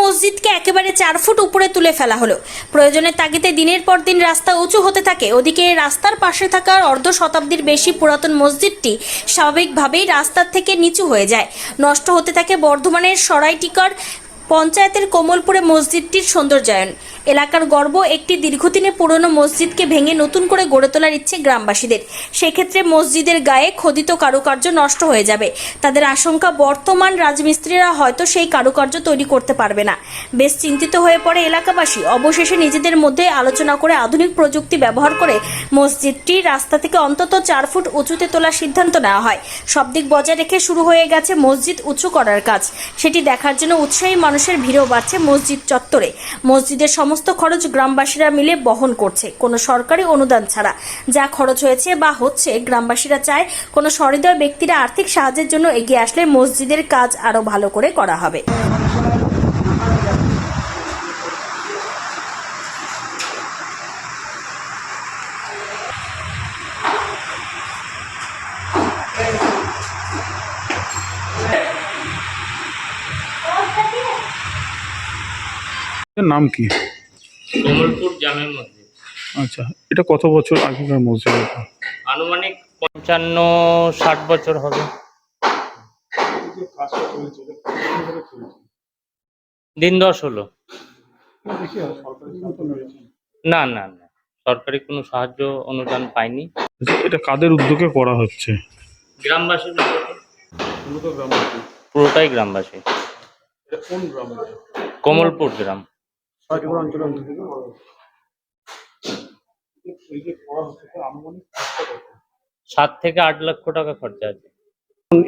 মসজিদকে একেবারে চার ফুট উপরে তুলে ফেলা হলো। প্রয়োজনের তাগিদে দিনের পর দিন রাস্তা উঁচু হতে থাকে। ওদিকে রাস্তার পাশে থাকা অর্ধ শতাব্দীর বেশি পুরাতন মসজিদটি স্বাভাবিকভাবেই রাস্তার থেকে নিচু হয়ে যায়। নষ্ট হতে থাকে বর্ধমানের সরাইটিকার পঞ্চায়েতের কোমলপুরে মসজিদটির সৌন্দর্যায়ন। এলাকার গর্ব একটি দীর্ঘদিনের পুরনো মসজিদকে ভেঙে নতুন করে গড়ে তোলার ইচ্ছে গ্রামবাসীদের। সেক্ষেত্রে মসজিদের গায়ে খোদিত কারুকার্য নষ্ট হয়ে যাবে। তাদের আশঙ্কা, বর্তমান রাজমিস্ত্রিরা হয়তো সেই কারুকার্য তৈরি করতে পারবে না। বেশ চিন্তিত হয়ে পড়ে এলাকাবাসী। অবশেষে নিজেদের মধ্যে আলোচনা করে আধুনিক প্রযুক্তি ব্যবহার করে মসজিদটি রাস্তা থেকে অন্তত চার ফুট উঁচুতে তোলার সিদ্ধান্ত নেওয়া হয়। সব দিক বজায় রেখে শুরু হয়ে গেছে মসজিদ উঁচু করার কাজ। সেটি দেখার জন্য উৎসাহী মানুষের ভিড়ও বাড়ছে মসজিদ চত্বরে। মসজিদের সমস্ত খরচ গ্রামবাসীরা মিলে বহন করছে। কোনো সরকারি অনুদান ছাড়া যা খরচ হয়েছে বা হচ্ছে গ্রামবাসীরা চায়, কোনো সহৃদয় ব্যক্তিরা আর্থিক সাহায্যের জন্য এগিয়ে আসলে মসজিদের কাজ আরও ভালো করে করা হবে। এর নাম কি? কমলপুর জামে মসজিদ। আচ্ছা এটা কত বছর আগেকার মসজিদ আনুমানিক পঞ্চান্ন ষাট বছর হবে। দিন দশ হলো। না না না সরকারি কোনো সাহায্য অনুদান পাইনি। আচ্ছা, এটা কাদের উদ্যোগে করা হচ্ছে? গ্রামবাসীর উদ্যোগে। পুরোটাই গ্রামবাসী। কমলপুর গ্রাম। সাত থেকে আট লক্ষ টাকা খরচা আছে।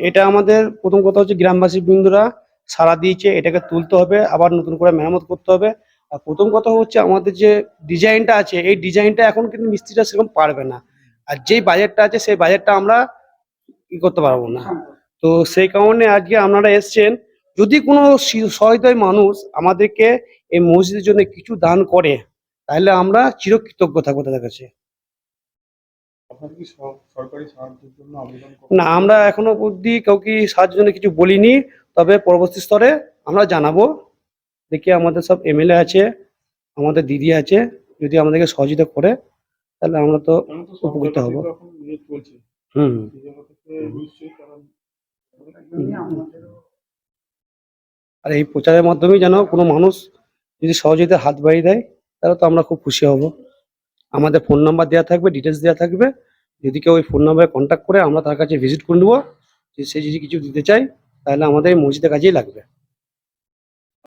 এটা আমাদের প্রথম কথা হচ্ছে গ্রামবাসী বৃন্দরা সারা দিয়েছে এটাকে তুলতে হবে আবার নতুন করে মেরামত করতে হবে। আর প্রথম কথা হচ্ছে আমাদের যে ডিজাইনটা আছে এই ডিজাইনটা এখন কিন্তু মিস্ত্রিটা সেরকম পারবে না। আর যেই বাজেটটা আছে সেই বাজেটটা আমরা ই করতে পারব না। তো সেই কারণে আজকে আপনারা এসছেন যদি কোনো সহৃদয় মানুষ আমাদেরকে এই মসজিদের জন্য কিছু দান করে তাহলে আমরা চিরকৃতজ্ঞ থাকব তাদের কাছে। না আমরা এখনও অবধি কাউকে সাহায্যের জন্য কিছু বলিনি তবে পরবর্তী স্তরে আমরা জানাব। দেখি আমাদের সব এমএলএ আছে আমাদের দিদি আছে যদি আমাদেরকে সহযোগিতা করে তাহলে আমরা তো উপকৃত হব। হুম। আর এই প্রচারের মাধ্যমেই যেন কোনো মানুষ যদি সহযোগিতার হাত বাড়িয়ে দেয়, তাহলে তো আমরা খুব খুশি হব। আমাদের ফোন নাম্বার দেওয়া থাকবে ডিটেলস দেওয়া থাকবে। যদি কেউ ওই ফোন নাম্বারে কন্ট্যাক্ট করে, আমরা তার কাছে ভিজিট করে নেব। সে যদি কিছু দিতে চাই তাহলে আমাদের এই মসজিদের কাজেই লাগবে।